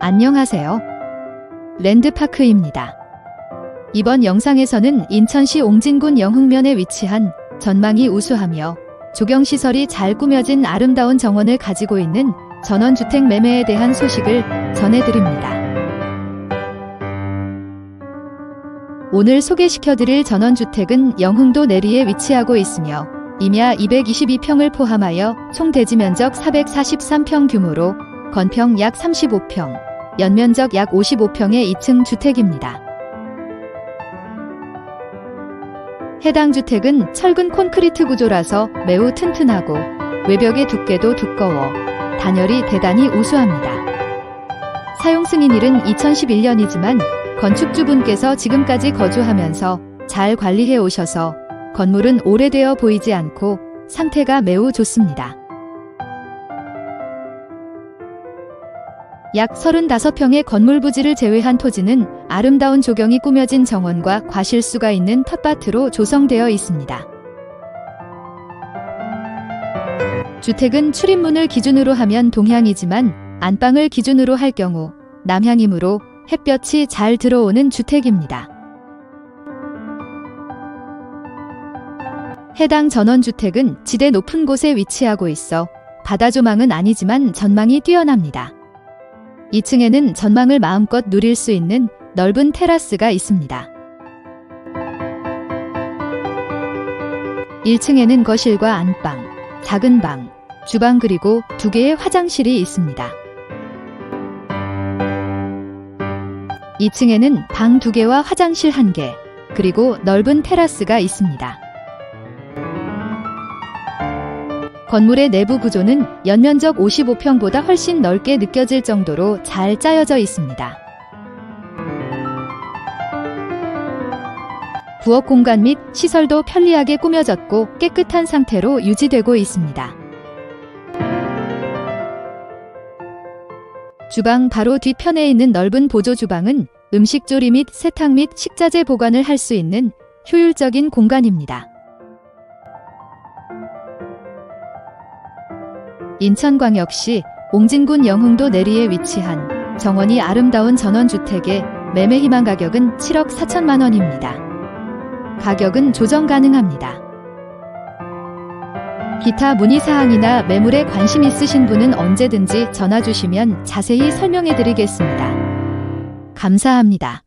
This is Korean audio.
안녕하세요. 랜드파크입니다. 이번 영상에서는 인천시 옹진군 영흥면에 위치한 전망이 우수하며 조경시설이 잘 꾸며진 아름다운 정원을 가지고 있는 전원주택 매매에 대한 소식을 전해드립니다. 오늘 소개시켜드릴 전원주택은 영흥도 내리에 위치하고 있으며 임야 222평을 포함하여 총 대지 면적 443평 규모로 건평 약 35평, 연면적 약 55평의 2층 주택입니다. 해당 주택은 철근 콘크리트 구조라서 매우 튼튼하고 외벽의 두께도 두꺼워 단열이 대단히 우수합니다. 사용 승인일은 2011년이지만 건축주분께서 지금까지 거주하면서 잘 관리해 오셔서 건물은 오래되어 보이지 않고 상태가 매우 좋습니다. 약 35평의 건물 부지를 제외한 토지는 아름다운 조경이 꾸며진 정원과 과실수가 있는 텃밭으로 조성되어 있습니다. 주택은 출입문을 기준으로 하면 동향이지만 안방을 기준으로 할 경우 남향이므로 햇볕이 잘 들어오는 주택입니다. 해당 전원주택은 지대 높은 곳에 위치하고 있어 바다 조망은 아니지만 전망이 뛰어납니다. 2층에는 전망을 마음껏 누릴 수 있는 넓은 테라스가 있습니다. 1층에는 거실과 안방, 작은 방, 주방 그리고 두 개의 화장실이 있습니다. 2층에는 방 두 개와 화장실 한 개, 그리고 넓은 테라스가 있습니다. 건물의 내부 구조는 연면적 55평보다 훨씬 넓게 느껴질 정도로 잘 짜여져 있습니다. 부엌 공간 및 시설도 편리하게 꾸며졌고 깨끗한 상태로 유지되고 있습니다. 주방 바로 뒤편에 있는 넓은 보조 주방은 음식 조리 및 세탁 및 식자재 보관을 할 수 있는 효율적인 공간입니다. 인천광역시 옹진군 영흥도 내리에 위치한 정원이 아름다운 전원주택의 매매 희망 가격은 7억 4천만 원입니다. 가격은 조정 가능합니다. 기타 문의사항이나 매물에 관심 있으신 분은 언제든지 전화 주시면 자세히 설명해 드리겠습니다. 감사합니다.